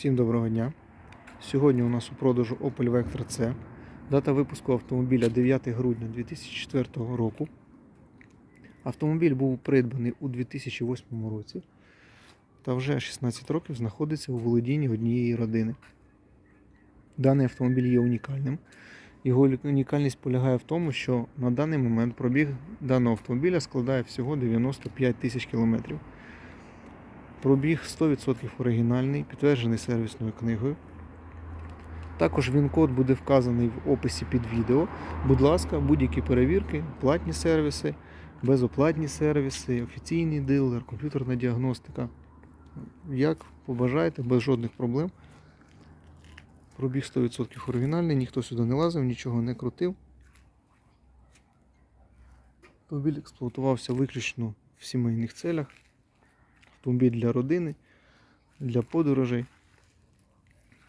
Всім доброго дня. Сьогодні у нас у продажу Opel Vectra C. Дата випуску автомобіля 9 грудня 2004 року. Автомобіль був придбаний у 2008 році та вже 16 років знаходиться у володінні однієї родини. Даний автомобіль є унікальним. Його унікальність полягає в тому, що на даний момент пробіг даного автомобіля складає всього 95 тисяч кілометрів. Пробіг 100% оригінальний, підтверджений сервісною книгою. Також він-код буде вказаний в описі під відео. Будь ласка, будь-які перевірки, платні сервіси, безоплатні сервіси, офіційний дилер, комп'ютерна діагностика. Як побажаєте, без жодних проблем. Пробіг 100% оригінальний, ніхто сюди не лазив, нічого не крутив. Автомобіль експлуатувався виключно в сімейних целях. Автомобіль для родини, для подорожей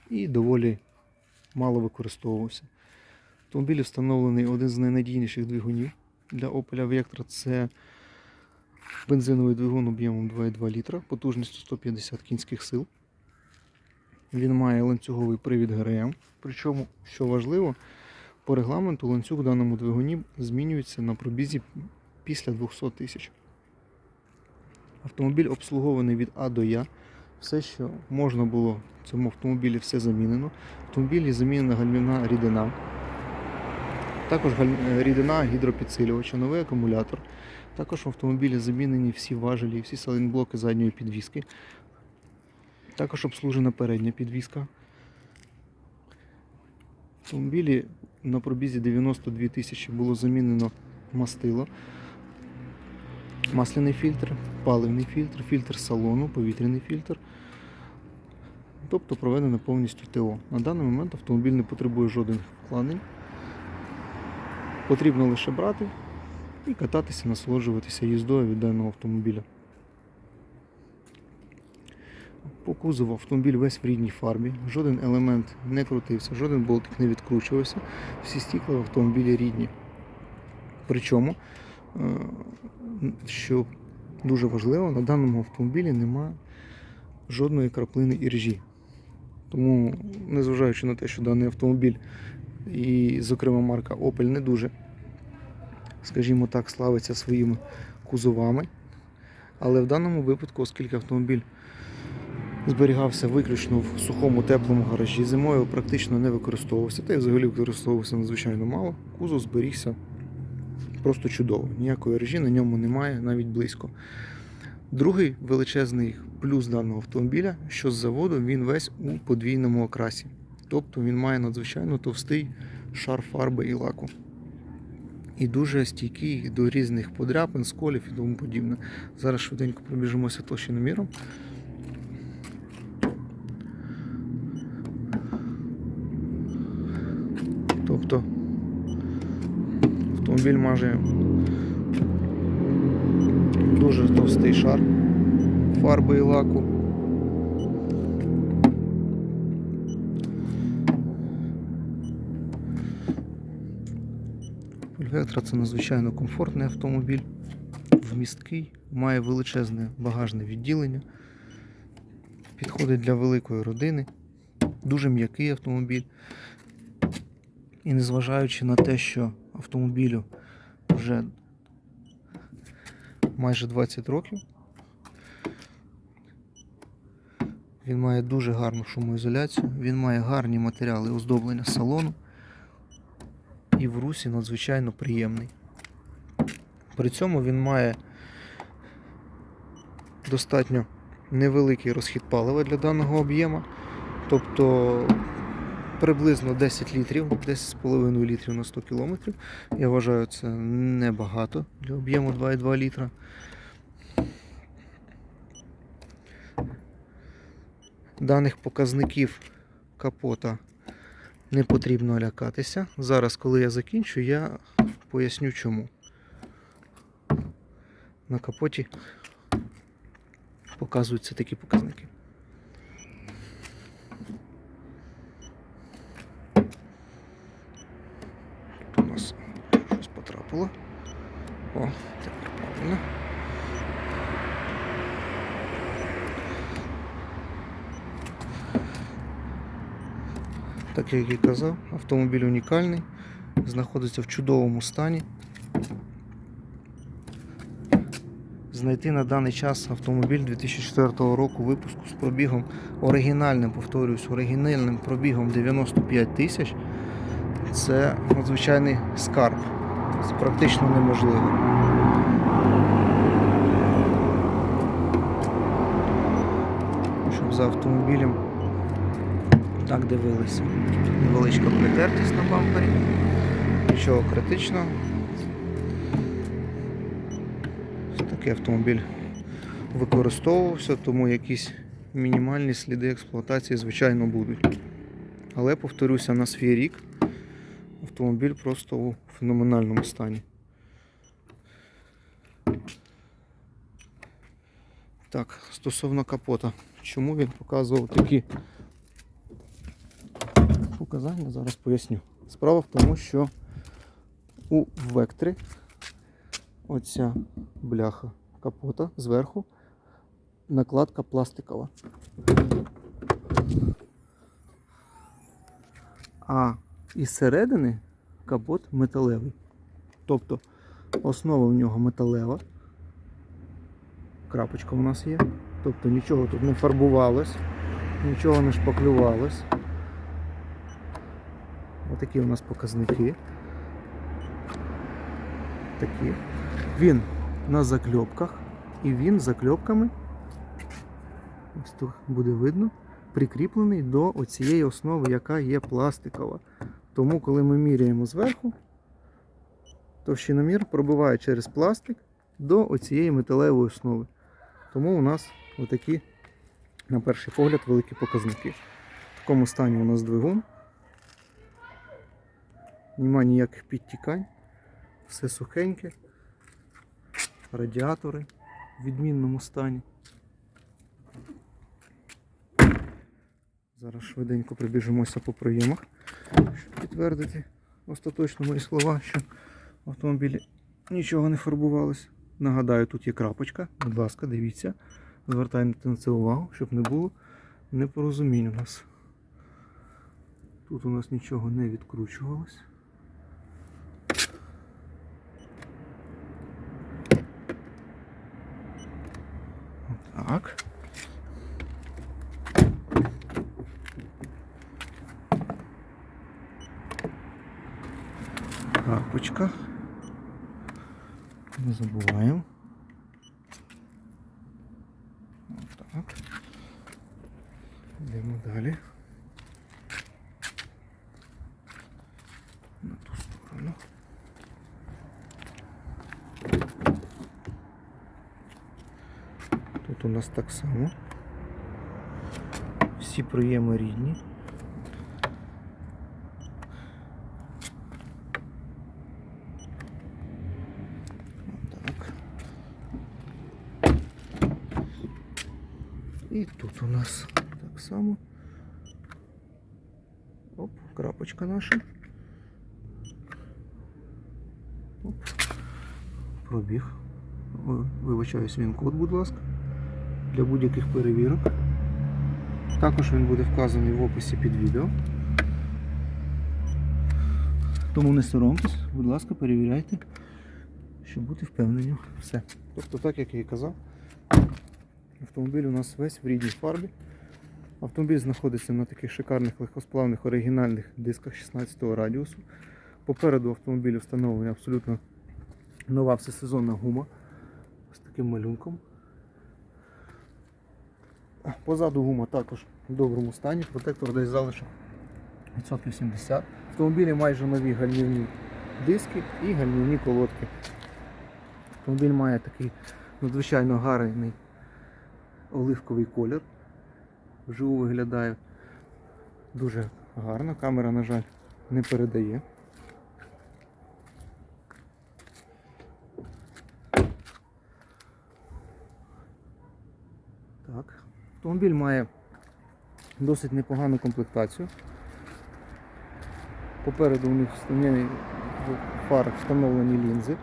і доволі мало використовувався. В автомобілі встановлений один з найнадійніших двигунів для Opel Vectra. Це бензиновий двигун об'ємом 2,2 літра, потужністю 150 кінських сил. Він має ланцюговий привід ГРМ. Причому, що важливо, по регламенту ланцюг в даному двигуні змінюється на пробізі після 200 тисяч. Автомобіль обслугований від А до Я. Все, що можна було в цьому автомобілі, все замінено. В автомобілі замінена гальмівна рідина. Також е, рідина гідропідсилювача, новий акумулятор. Також в автомобілі замінені всі важелі, всі салінблоки задньої підвіски. Також обслужена передня підвіска. В автомобілі на пробізі 92 тисячі було замінено мастило масляний фільтр, паливний фільтр, фільтр салону, повітряний фільтр. Тобто проведено повністю ТО. На даний момент автомобіль не потребує жодних вкладень. Потрібно лише брати і кататися, насолоджуватися їздою від даного автомобіля. По кузову автомобіль весь в рідній фарбі, жоден елемент не крутився, жоден болтик не відкручувався. Всі стікла в автомобілі рідні. Причому що дуже важливо, на даному автомобілі немає жодної краплини іржі. Тому, незважаючи на те, що даний автомобіль і, зокрема, марка Opel не дуже, скажімо так, славиться своїми кузовами. Але в даному випадку, оскільки автомобіль зберігався виключно в сухому теплому гаражі, зимою практично не використовувався, та й взагалі використовувався надзвичайно мало, кузов зберігся просто чудово. Ніякої режі на ньому немає навіть близько. Другий величезний плюс даного автомобіля, що з заводу він весь у подвійному окрасі. Тобто він має надзвичайно товстий шар фарби і лаку. І дуже стійкий до різних подряпин, сколів і тому подібне. Зараз швиденько пробіжимося толщиноміром. Тобто Автомобіль має дуже товстий шар фарби і лаку. Vectra це надзвичайно комфортний автомобіль, вмісткий, має величезне багажне відділення, підходить для великої родини, дуже м'який автомобіль. І незважаючи на те, що автомобілю вже майже 20 років, він має дуже гарну шумоізоляцію, він має гарні матеріали оздоблення салону і в русі надзвичайно приємний. При цьому він має достатньо невеликий розхід палива для даного об'єма, тобто приблизно 10 літрів, 10,5 літрів на 100 кілометрів. Я вважаю, це небагато для об'єму 2,2 літра. Даних показників капота не потрібно лякатися. Зараз, коли я закінчу, я поясню чому. На капоті показуються такі показники. Тут у нас щось. О, тепер правильно. Так як і казав, автомобіль унікальний, знаходиться в чудовому стані. Знайти на даний час автомобіль 2004 року випуску з пробігом оригінальним, повторюсь, оригінальним пробігом 95 тисяч це надзвичайний скарб. Це практично неможливо. Щоб за автомобілем так дивилися. Невеличка притертість на бампері. Нічого критичного. Ось Такий автомобіль використовувався, тому якісь мінімальні сліди експлуатації, звичайно, будуть. Але повторюся, на свій рік автомобіль просто у феноменальному стані. Так, стосовно капота. Чому він показував такі показання, зараз поясню. Справа в тому, що у векторі оця бляха капота зверху накладка пластикова. А із середини капот металевий. Тобто основа в нього металева. Крапочка у нас є. Тобто нічого тут не фарбувалось, нічого не шпаклювалось. Отакі у нас показники. Такі. Він на закльопках і він закльопками, ось тут буде видно, прикріплений до оцієї основи, яка є пластикова. Тому, коли ми міряємо зверху, товщиномір пробиває через пластик до оцієї металевої основи. Тому у нас отакі, на перший погляд, великі показники. В такому стані у нас двигун. Нема ніяких підтікань, все сухеньке, радіатори в відмінному стані. Зараз швиденько прибіжимося по проємах, підтвердити остаточно мої слова, що в автомобілі нічого не фарбувалося. Нагадаю, тут є крапочка. Будь ласка, дивіться, звертайте на це увагу, щоб не було непорозумінь у нас. Тут у нас нічого не відкручувалось. Так. забуваємо. Так. Йдемо далі. На ту сторону. Тут у нас так само. Всі приєми рідні. І тут у нас так само. Оп, крапочка наша. Оп. Пробіг. Ви- Вибачаюсь, він код, будь ласка, для будь-яких перевірок. Також він буде вказаний в описі під відео. Тому не соромтесь, будь ласка, перевіряйте, щоб бути впевнені. Все. Тобто, так як я і казав, автомобіль у нас весь в рідній фарбі. Автомобіль знаходиться на таких шикарних легкосплавних оригінальних дисках 16 радіусу. Попереду автомобілю встановлена абсолютно нова всесезонна гума з таким малюнком. Позаду гума також в доброму стані, протектор десь залишок відсотків 70. В автомобілі майже нові гальмівні диски і гальмівні колодки. Автомобіль має такий надзвичайно гарний оливковий колір. Вживу виглядає дуже гарно. Камера, на жаль, не передає. Так. Автомобіль має досить непогану комплектацію. Попереду у них фарах встановлені лінзи,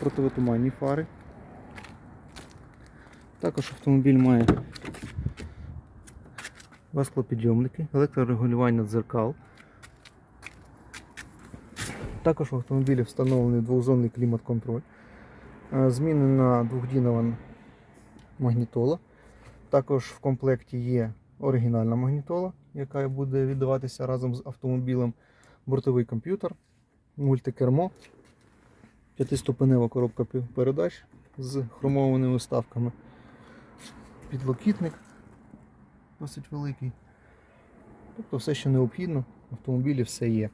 противотуманні фари. Також автомобіль має два електрорегулювання дзеркал, Також в автомобілі встановлений двохзонний клімат-контроль. Е, Змінена двохдінова магнітола. Також в комплекті є оригінальна магнітола, яка буде віддаватися разом з автомобілем, бортовий комп'ютер, мультикермо, п'ятиступенева коробка передач з хромованими вставками, підлокітник досить великий. Тобто все, що необхідно, в автомобілі все є.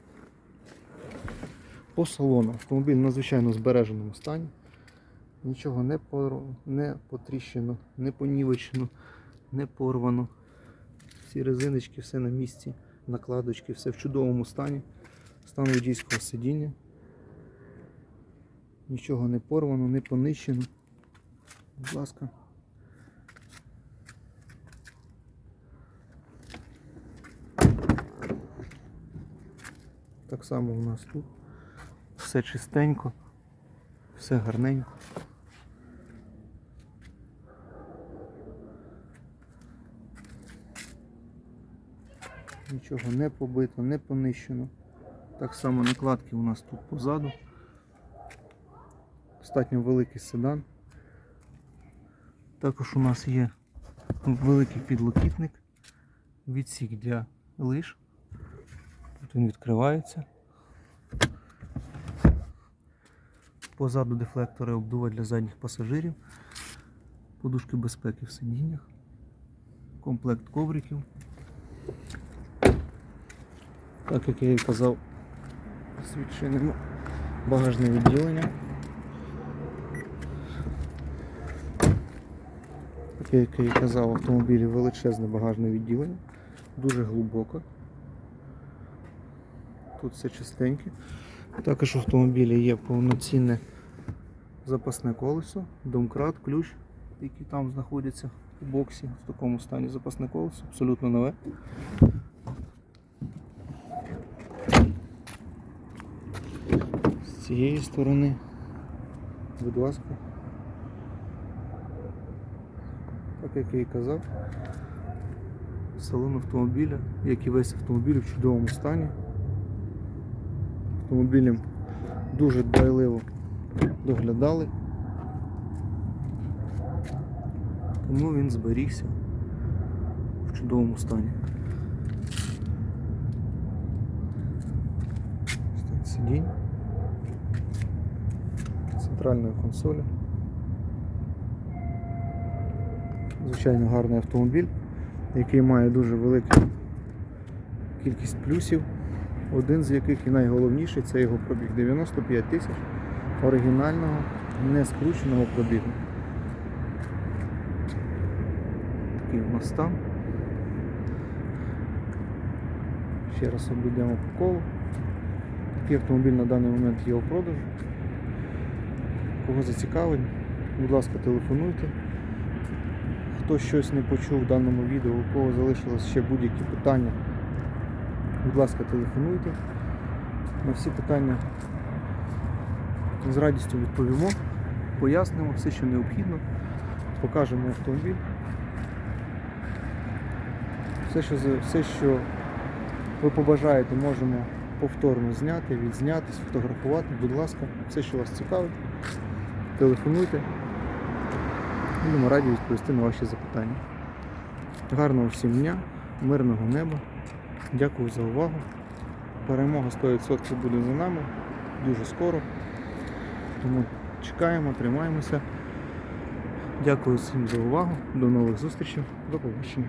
По салону автомобіль в надзвичайно збереженому стані. Нічого не, пор... не потріщено, не понівечено, не порвано. Всі резиночки, все на місці, накладочки, все в чудовому стані. Стан водійського сидіння. Нічого не порвано, не понищено. Будь ласка. Так само у нас тут. Все чистенько, все гарненько. Нічого не побито, не понищено. Так само накладки у нас тут позаду. Достатньо великий седан. Також у нас є великий підлокітник, відсік для лиш. Тут він відкривається. Позаду дефлектори обдува для задніх пасажирів, подушки безпеки в сидіннях, комплект ковриків. Так як я і казав, відчинимо багажне відділення. Як я і казав, автомобілі величезне багажне відділення, дуже глибоко. Тут все чистеньке. Також в автомобілі є повноцінне запасне колесо, домкрат, ключ, який там знаходиться у боксі в такому стані запасне колесо, абсолютно нове. З цієї сторони, будь ласка. Так як я і казав, салон автомобіля, як і весь автомобіль в чудовому стані. Автомобілем дуже дбайливо доглядали. Тому він зберігся в чудовому стані. Стан сидінь, центральної консолі. Звичайно гарний автомобіль, який має дуже велику кількість плюсів. Один з яких і найголовніший це його пробіг 95 тисяч оригінального, не скрученого пробігу. Такий у нас стан. Ще раз обійдемо по колу. Такий автомобіль на даний момент є у продажу. Кого зацікавить, будь ласка, телефонуйте. Хто щось не почув в даному відео, у кого залишилось ще будь-які питання, будь ласка, телефонуйте. На всі питання з радістю відповімо, пояснимо все, що необхідно, покажемо автомобіль. Все, що, все, що ви побажаєте, можемо повторно зняти, відзняти, сфотографувати. Будь ласка, все, що вас цікавить, телефонуйте. Будемо раді відповісти на ваші запитання. Гарного всім дня, мирного неба. Дякую за увагу. Перемога 100% буде за нами дуже скоро. Тому чекаємо, тримаємося. Дякую всім за увагу. До нових зустрічей. До побачення.